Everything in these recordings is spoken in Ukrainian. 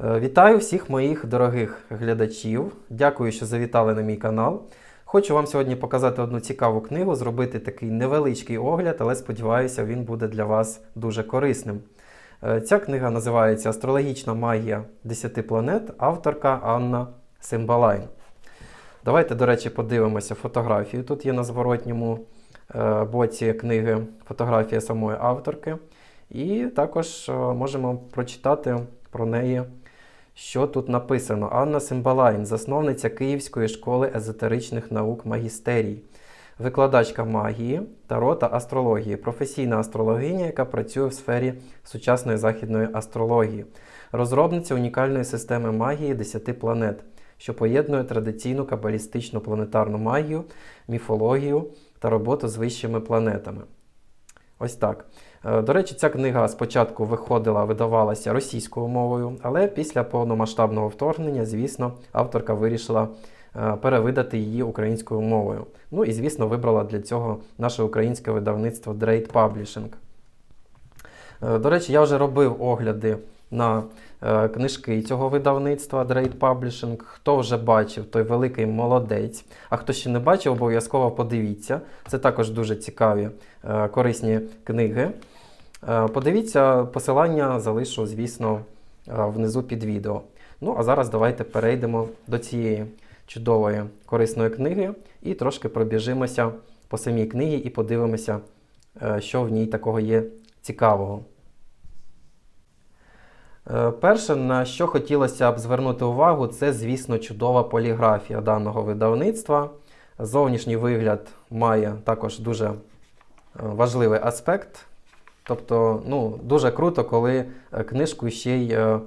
Е, Вітаю всіх моїх дорогих глядачів. Дякую, що завітали на мій канал. Хочу вам сьогодні показати одну цікаву книгу, зробити такий невеличкий огляд, але сподіваюся, він буде для вас дуже корисним. Е, Ця книга називається Астрологічна магія 10 планет, авторка Анна Симбалайн. Давайте, до речі, подивимося фотографію. Тут є на зворотньому е, боці книги фотографія самої авторки. І також можемо прочитати про неї, що тут написано. Анна Симбалайн, засновниця Київської школи езотеричних наук магістерій, викладачка магії, таро та астрології, професійна астрологиня, яка працює в сфері сучасної західної астрології, розробниця унікальної системи магії 10 планет, що поєднує традиційну кабалістичну планетарну магію, міфологію та роботу з вищими планетами. Ось так. Е, До речі, ця книга спочатку виходила, видавалася російською мовою, але після повномасштабного вторгнення, звісно, авторка вирішила е, перевидати її українською мовою. Ну і, звісно, вибрала для цього наше українське видавництво Drade Publishing. Е, До речі, я вже робив огляди на книжки цього видавництва Drade Publishing. Хто вже бачив, той великий молодець. А хто ще не бачив, обов'язково подивіться. Це також дуже цікаві, е, корисні книги. Е, Подивіться, посилання залишу, звісно, е, внизу під відео. Ну, а зараз давайте перейдемо до цієї чудової корисної книги і трошки пробіжимося по самій книгі і подивимося, е, що в ній такого є цікавого. Е, Перше, на що хотілося б звернути увагу, це, звісно, чудова поліграфія даного видавництва. Зовнішній вигляд має також дуже е, важливий аспект. Тобто, ну, дуже круто, коли е, книжку ще й, е,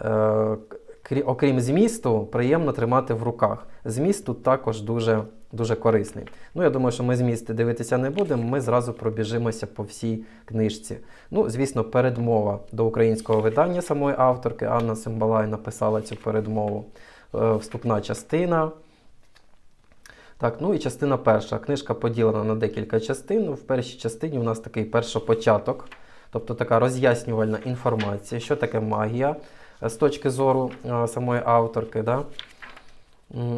е, окрім змісту, приємно тримати в руках. Зміст тут також дуже, дуже корисний. Ну, я думаю, що ми змісти дивитися не будемо, ми зразу пробіжимося по всій книжці. Ну, звісно, передмова до українського видання самої авторки. Анна Симбалай написала цю передмову. Е, Вступна частина. Так, ну і частина перша. Книжка поділена на декілька частин. В першій частині у нас такий першопочаток, тобто така роз'яснювальна інформація, що таке магія е, з точки зору е, самої авторки. Да?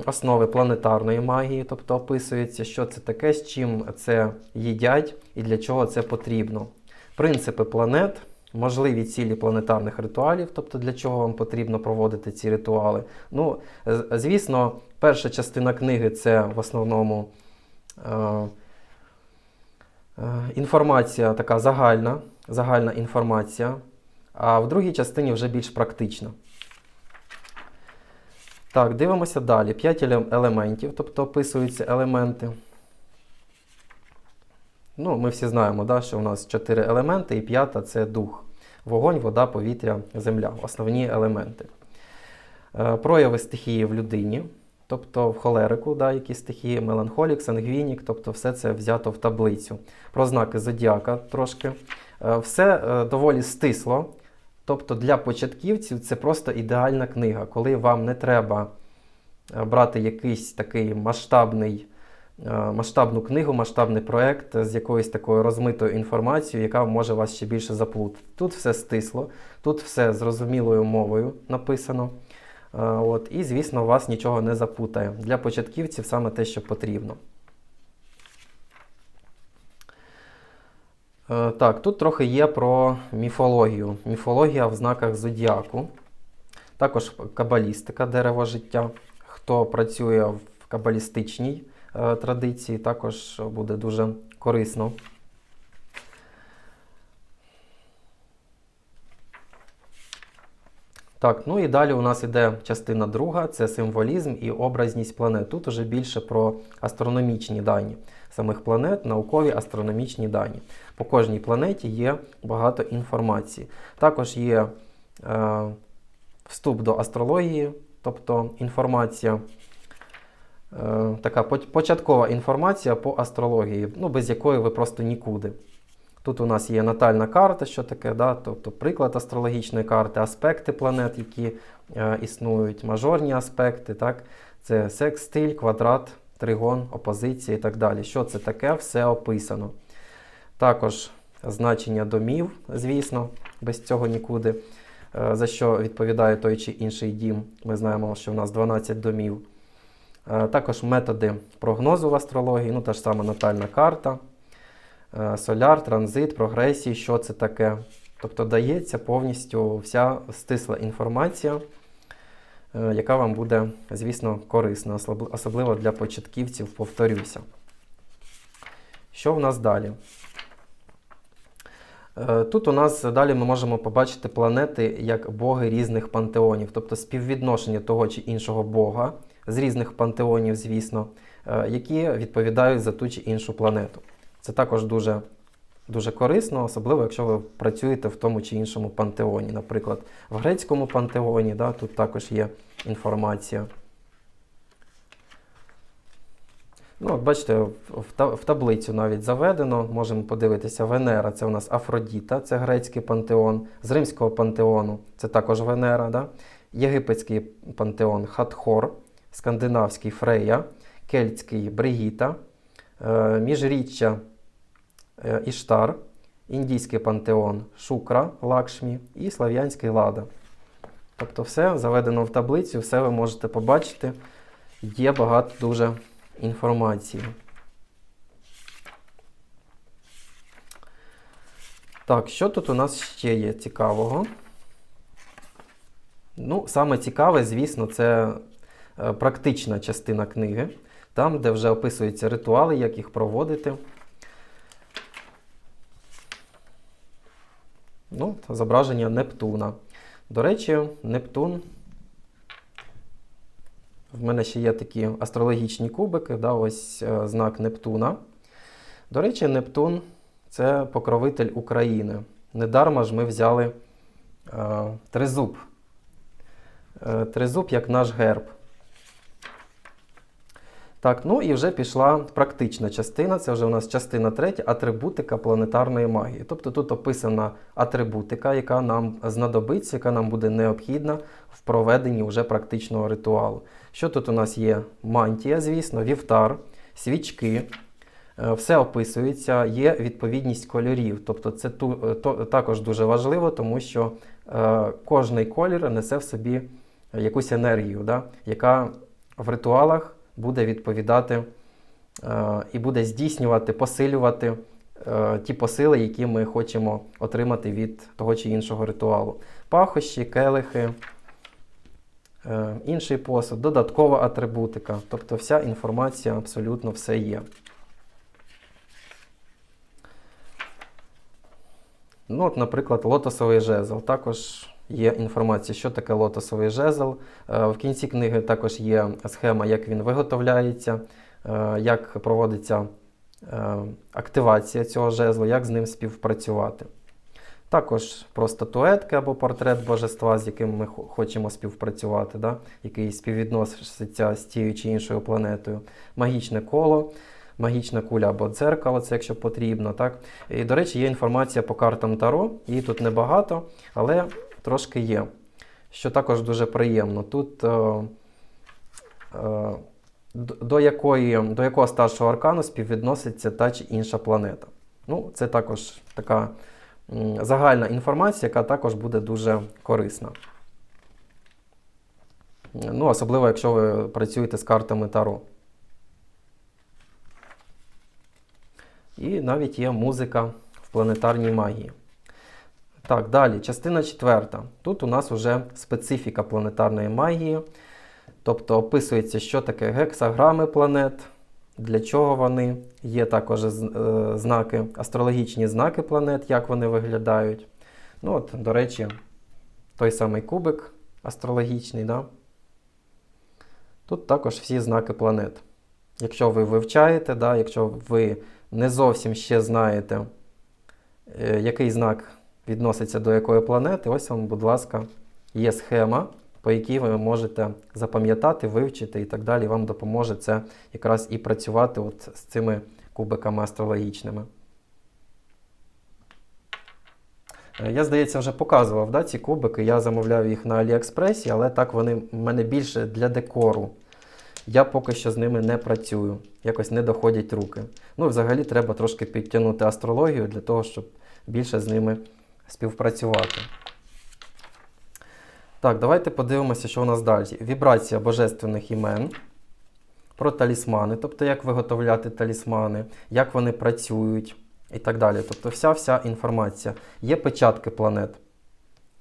Основи планетарної магії, тобто описується, що це таке, з чим це їдять і для чого це потрібно. Принципи планет, можливі цілі планетарних ритуалів, тобто для чого вам потрібно проводити ці ритуали. Ну, звісно, перша частина книги це в основному е, е, інформація така загальна, загальна інформація, а в другій частині вже більш практична. Так, дивимося далі. П'ять елементів, тобто описуються елементи. Ну, ми всі знаємо, да, що у нас чотири елементи, і п'ята це дух. Вогонь, вода, повітря, земля. Основні елементи. Е, прояви стихії в людині, тобто в холерику, да, які стихії, меланхолік, сангвінік, тобто все це взято в таблицю. Про знаки зодіака трошки. Е, все е, доволі стисло. Тобто для початківців це просто ідеальна книга, коли вам не треба е, брати якийсь такий масштабний, е, масштабну книгу, масштабний проект з якоюсь такою розмитою інформацією, яка може вас ще більше заплутати. Тут все стисло, тут все зрозумілою мовою написано. Е, От, і, звісно, вас нічого не запутає. Для початківців саме те, що потрібно. Так, тут трохи є про міфологію. Міфологія в знаках зодіаку. Також кабалістика, дерево життя. Хто працює в кабалістичній е, традиції, також буде дуже корисно. Так, ну і далі у нас іде частина друга, це символізм і образність планет. Тут уже більше про астрономічні дані самих планет, наукові астрономічні дані. По кожній планеті є багато інформації. Також є е, вступ до астрології, тобто інформація, е, така початкова інформація по астрології, ну, без якої ви просто нікуди. Тут у нас є натальна карта, що таке, да? тобто приклад астрологічної карти, аспекти планет, які е, існують, мажорні аспекти, так? це секстиль, квадрат, тригон, опозиція і так далі. Що це таке? Все описано. Також значення домів, звісно, без цього нікуди. е, за що відповідає той чи інший дім. Ми знаємо, що в нас 12 домів. Е, Також методи прогнозу в астрології, ну та ж сама натальна карта, е, соляр, транзит, прогресії, що це таке. Тобто дається повністю вся стисла інформація, яка вам буде, звісно, корисна, особливо для початківців, повторюся. Що в нас далі? Е, Тут у нас далі ми можемо побачити планети як боги різних пантеонів, тобто співвідношення того чи іншого бога з різних пантеонів, звісно, е, які відповідають за ту чи іншу планету. Це також дуже, дуже корисно, особливо якщо ви працюєте в тому чи іншому пантеоні. Наприклад, в грецькому пантеоні, да, тут також є інформація. Ну, от бачите, в, в та- в таблицю навіть заведено. Можемо подивитися, Венера це у нас Афродіта, це грецький пантеон. З римського пантеону це також Венера. Да? Єгипетський пантеон Хатхор, скандинавський Фрея, кельтський Бригіта, е, міжріччя Іштар, індійський пантеон Шукра, Лакшмі і слав'янський Лада. Тобто все заведено в таблицю, все ви можете побачити. Є багато дуже інформації. Так, що тут у нас ще є цікавого? Ну, саме цікаве, звісно, це е, практична частина книги, там, де вже описуються ритуали, як їх проводити. Ну, зображення Нептуна. До речі, Нептун. В мене ще є такі астрологічні кубики, да, ось е, знак Нептуна. До речі, Нептун це покровитель України. Недарма ж ми взяли е, тризуб. Е, тризуб як наш герб. Так, ну і вже пішла практична частина. Це вже у нас частина третя атрибутика планетарної магії. Тобто тут описана атрибутика, яка нам знадобиться, яка нам буде необхідна в проведенні вже практичного ритуалу. Що тут у нас є? Мантія, звісно, вівтар, свічки. Е, Все описується, є відповідність кольорів. Тобто це ту, е, то, також дуже важливо, тому що е, кожний колір несе в собі якусь енергію, да, яка в ритуалах буде відповідати е, і буде здійснювати, посилювати е, ті посили, які ми хочемо отримати від того чи іншого ритуалу. Пахощі, келихи, е, інший посуд, додаткова атрибутика. Тобто вся інформація абсолютно все є. Ну, от, наприклад, лотосовий жезл. Також є інформація, що таке лотосовий жезл. Е, В кінці книги також є схема, як він виготовляється, е, як проводиться е, активація цього жезлу, як з ним співпрацювати. Також про статуетки або портрет божества, з яким ми хочемо співпрацювати, да? який співвідноситься з тією чи іншою планетою. Магічне коло, магічна куля або дзеркало, це якщо потрібно. Так? І, до речі, є інформація по картам Таро, її тут небагато, але трошки є. Що також дуже приємно. Тут е, е, до, якої, до якого старшого аркану співвідноситься та чи інша планета. Ну, це також така м, загальна інформація, яка також буде дуже корисна. Ну, особливо, якщо ви працюєте з картами Таро. І навіть є музика в планетарній магії. Так, далі, частина четверта. Тут у нас вже специфіка планетарної магії. Тобто описується, що таке гексаграми планет, для чого вони. Є також е, знаки, астрологічні знаки планет, як вони виглядають. Ну, от, до речі, той самий кубик астрологічний. Да? Тут також всі знаки планет. Якщо ви вивчаєте, да, якщо ви не зовсім ще знаєте, е, який знак відноситься до якої планети, ось вам, будь ласка, є схема, по якій ви можете запам'ятати, вивчити і так далі. Вам допоможе це якраз і працювати от з цими кубиками астрологічними. Е, Я, здається, вже показував да, ці кубики. Я замовляв їх на Аліекспресі, але так вони в мене більше для декору. Я поки що з ними не працюю, якось не доходять руки. Ну, взагалі, треба трошки підтягнути астрологію для того, щоб більше з ними співпрацювати. Так, давайте подивимося, що у нас далі. Вібрація божественних імен. Про талісмани, тобто як виготовляти талісмани, як вони працюють і так далі. Тобто вся вся інформація. Є печатки планет.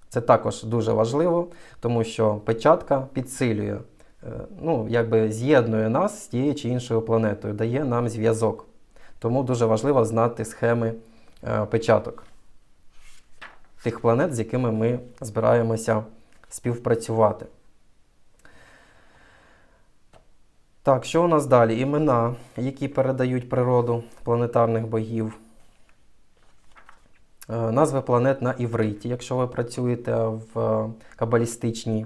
Це також дуже важливо, тому що печатка підсилює, е, ну, якби з'єднує нас з тією чи іншою планетою, дає нам зв'язок. Тому дуже важливо знати схеми е, печаток тих планет, з якими ми збираємося співпрацювати. Так, що у нас далі? Імена, які передають природу планетарних богів. Е, Назви планет на івриті, якщо ви працюєте в кабалістичній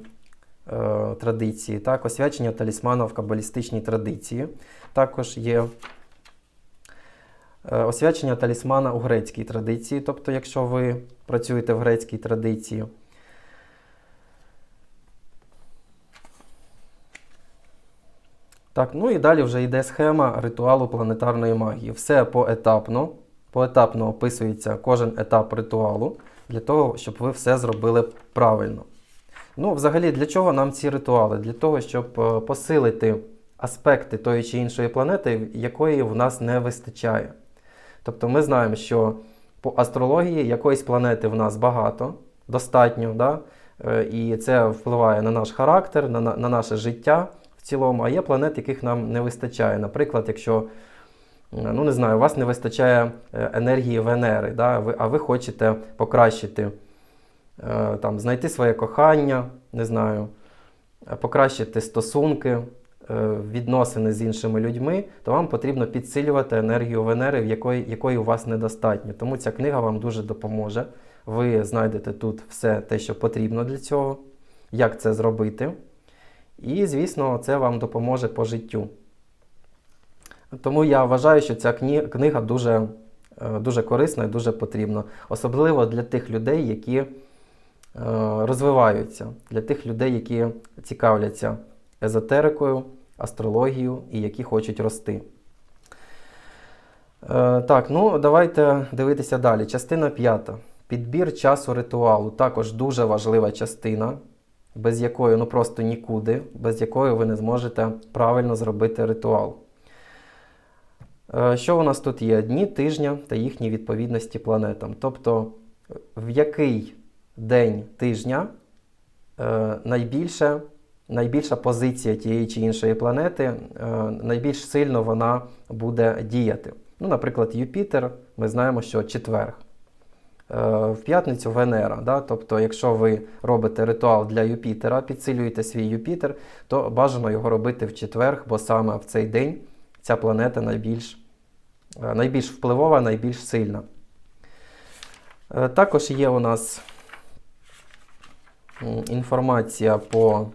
е, традиції. Так, освячення талісмана в кабалістичній традиції. Також є освячення талісмана у грецькій традиції, тобто, якщо ви працюєте в грецькій традиції. Так, ну і далі вже йде схема ритуалу планетарної магії. Все поетапно. Поетапно описується кожен етап ритуалу для того, щоб ви все зробили правильно. Ну, взагалі, для чого нам ці ритуали? Для того, щоб е, посилити аспекти тої чи іншої планети, якої в нас не вистачає. Тобто ми знаємо, що по астрології якоїсь планети в нас багато, достатньо, да? Е, і це впливає на наш характер, на, на, на наше життя в цілому, а є планет, яких нам не вистачає. Наприклад, якщо ну не знаю, у вас не вистачає е, енергії Венери, да? ви, а ви хочете покращити, е, там, знайти своє кохання, не знаю, покращити стосунки, відносини з іншими людьми, то вам потрібно підсилювати енергію Венери, якої, якої у вас недостатньо. Тому ця книга вам дуже допоможе. Ви знайдете тут все те, що потрібно для цього, як це зробити. І, звісно, це вам допоможе по життю. Тому я вважаю, що ця книга дуже, е, дуже корисна і дуже потрібна. Особливо для тих людей, які е, розвиваються, для тих людей, які цікавляться езотерикою, астрологією і які хочуть рости. Е, Так, ну давайте дивитися далі. Частина п'ята. Підбір часу ритуалу. Також дуже важлива частина, без якої ну просто нікуди, без якої ви не зможете правильно зробити ритуал. Е, Що у нас тут є? Дні тижня та їхні відповідності планетам. Тобто, в який день тижня е, найбільше, найбільша позиція тієї чи іншої планети, е, найбільш сильно вона буде діяти. Ну, наприклад, Юпітер, ми знаємо, що четверг. Е, В п'ятницю Венера. Да? Тобто, якщо ви робите ритуал для Юпітера, підсилюєте свій Юпітер, то бажано його робити в четверг, бо саме в цей день ця планета найбільш, е, найбільш впливова, найбільш сильна. Також є у нас інформація по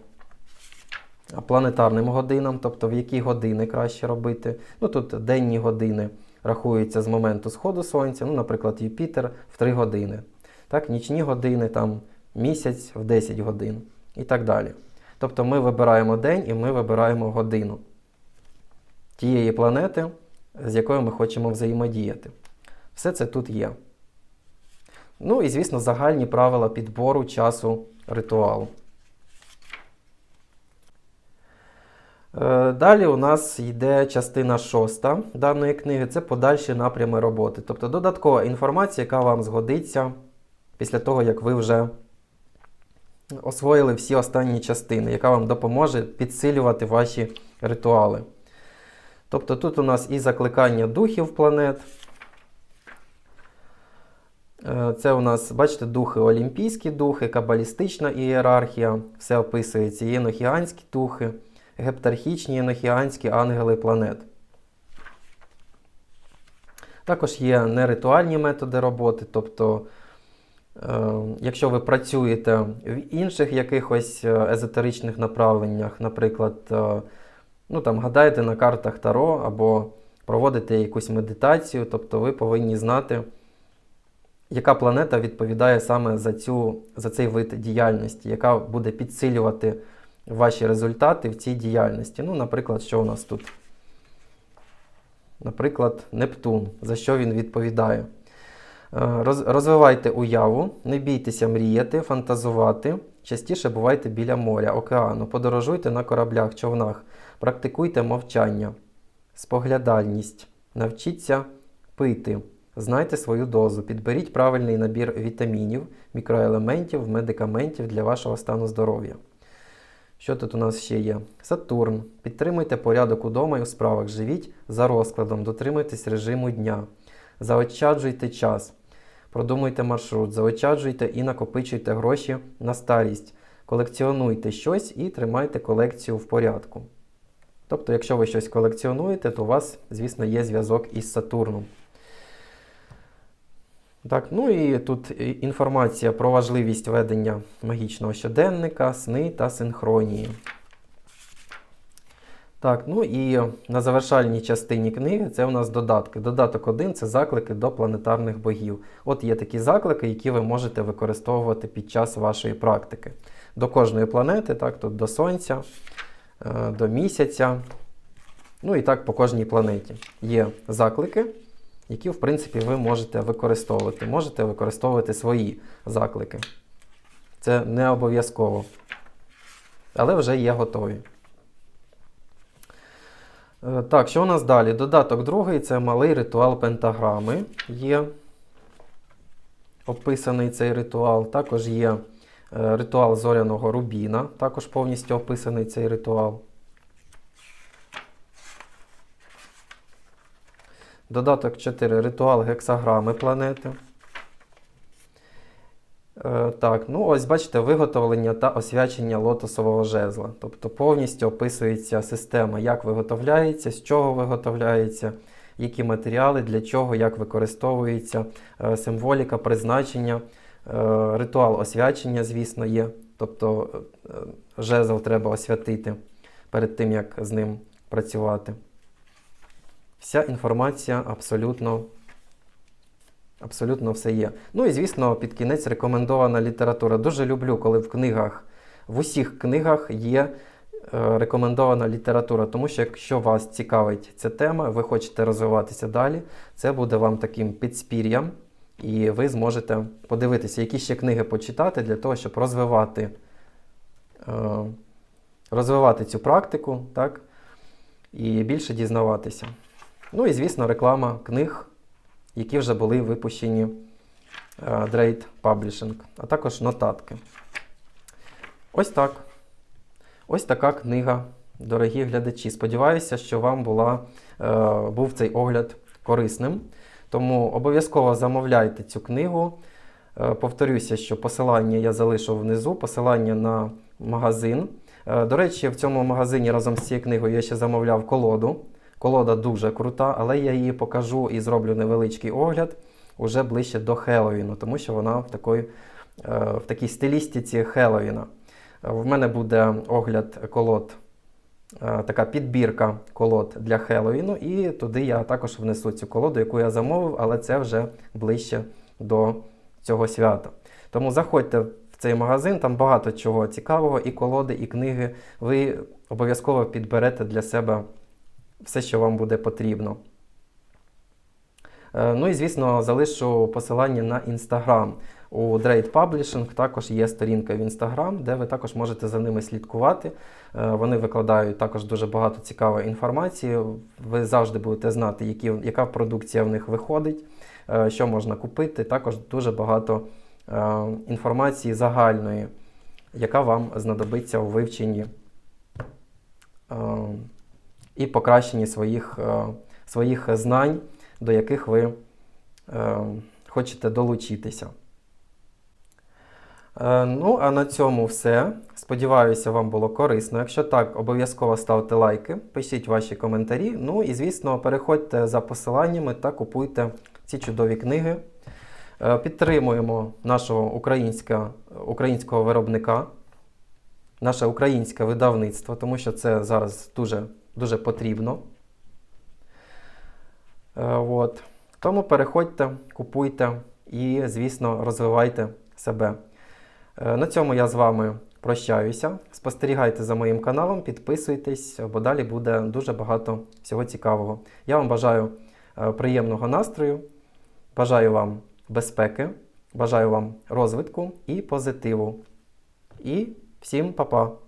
планетарним годинам, тобто в які години краще робити. Ну, тут денні години рахуються з моменту сходу сонця, ну, наприклад, Юпітер в 3 години. Так, нічні години, там, місяць в 10 годин і так далі. Тобто ми вибираємо день і ми вибираємо годину тієї планети, з якою ми хочемо взаємодіяти. Все це тут є. Ну і, звісно, загальні правила підбору часу ритуалу. Далі у нас йде частина шоста даної книги це подальші напрями роботи. Тобто додаткова інформація, яка вам згодиться після того, як ви вже освоїли всі останні частини, яка вам допоможе підсилювати ваші ритуали. Тобто тут у нас і закликання духів планет. Е, Це у нас, бачите, духи олімпійські духи, кабалістична ієрархія, все описується, є енохіанські духи, гептархічні енохіанські ангели планет. Також є неритуальні методи роботи, тобто, е, якщо ви працюєте в інших якихось е, езотеричних направленнях, наприклад, е, ну, там, гадаєте на картах Таро або проводите якусь медитацію, тобто ви повинні знати, яка планета відповідає саме за, цю, за цей вид діяльності, яка буде підсилювати ваші результати в цій діяльності. Ну, наприклад, що у нас тут? Наприклад, Нептун, за що він відповідає. Е, роз- Розвивайте уяву, не бійтеся мріяти, фантазувати частіше бувайте біля моря, океану, подорожуйте на кораблях, човнах, практикуйте мовчання, споглядальність, навчіться пити, знайте свою дозу, підберіть правильний набір вітамінів, мікроелементів, медикаментів для вашого стану здоров'я. Що тут у нас ще є? Сатурн. Підтримуйте порядок удома і у справах. Живіть за розкладом, дотримуйтесь режиму дня. Заощаджуйте час. Продумуйте маршрут, заощаджуйте і накопичуйте гроші на старість. Колекціонуйте щось і тримайте колекцію в порядку. Тобто, якщо ви щось колекціонуєте, то у вас, звісно, є зв'язок із Сатурном. Так, ну і тут інформація про важливість ведення магічного щоденника, сни та синхронії. Так, ну і на завершальній частині книги це у нас додатки. Додаток 1 це заклики до планетарних богів. От є такі заклики, які ви можете використовувати під час вашої практики. До кожної планети, так, тут до Сонця, е, до місяця. Ну і так по кожній планеті. Є заклики, які, в принципі, ви можете використовувати. Можете використовувати свої заклики. Це не обов'язково. Але вже є готові. Е, Так, що у нас далі? Додаток другий це малий ритуал пентаграми. Є описаний цей ритуал. Також є е, ритуал зоряного рубіна, також повністю описаний цей ритуал. Додаток 4. Ритуал гексаграми планети. Е, Так, ну ось бачите, виготовлення та освячення лотосового жезла. Тобто повністю описується система, як виготовляється, з чого виготовляється, які матеріали, для чого, як використовується, е, символіка, призначення, е, ритуал освячення, звісно, є. Тобто е, жезл треба освятити перед тим, як з ним працювати. Вся інформація абсолютно Абсолютно все є. Ну і звісно, під кінець рекомендована література. Дуже люблю, коли в книгах, в усіх книгах є е, рекомендована література, тому що якщо вас цікавить ця тема, ви хочете розвиватися далі, це буде вам таким підспір'ям, і ви зможете подивитися, які ще книги почитати для того, щоб розвивати, е, розвивати цю практику, так, і більше дізнаватися. Ну і звісно, реклама книг які вже були випущені е, Publishing, а також нотатки. Ось так. Ось така книга, дорогі глядачі. Сподіваюся, що вам була, е, був цей огляд корисним. Тому обов'язково замовляйте цю книгу. Е, Повторюся, що посилання я залишу внизу, посилання на магазин. До речі, в цьому магазині разом з цією книгою я ще замовляв колоду. Колода дуже крута, але я її покажу і зроблю невеличкий огляд уже ближче до Хеллоуіну, тому що вона в, такої, е, в такій стилістиці Хеллоуіна. Е, В мене буде огляд колод, е, така підбірка колод для Хеллоуіну, і туди я також внесу цю колоду, яку я замовив, але це вже ближче до цього свята. Тому заходьте в цей магазин, там багато чого цікавого, і колоди, і книги. Ви обов'язково підберете для себе все, що вам буде потрібно. Е, Ну і, звісно, залишу посилання на Instagram. У Drade Publishing також є сторінка в Instagram, де ви також можете за ними слідкувати. Е, Вони викладають також дуже багато цікавої інформації. Ви завжди будете знати, які, яка продукція в них виходить, е, що можна купити. Також дуже багато інформації загальної, яка вам знадобиться у вивченні. І покращенні своїх, е, своїх знань, до яких ви е, хочете долучитися. Е, Ну, а на цьому все. Сподіваюся, вам було корисно. Якщо так, обов'язково ставте лайки, пишіть ваші коментарі. Ну і, звісно, переходьте за посиланнями та купуйте ці чудові книги. Підтримуємо нашого українська, українського виробника, наше українське видавництво, тому що це зараз дуже дуже потрібно. Е, От. Тому переходьте, купуйте і, звісно, розвивайте себе. Е, На цьому я з вами прощаюся. Спостерігайте за моїм каналом, підписуйтесь, бо далі буде дуже багато всього цікавого. Я вам бажаю е, приємного настрою, бажаю вам безпеки, бажаю вам розвитку і позитиву. І всім па-па!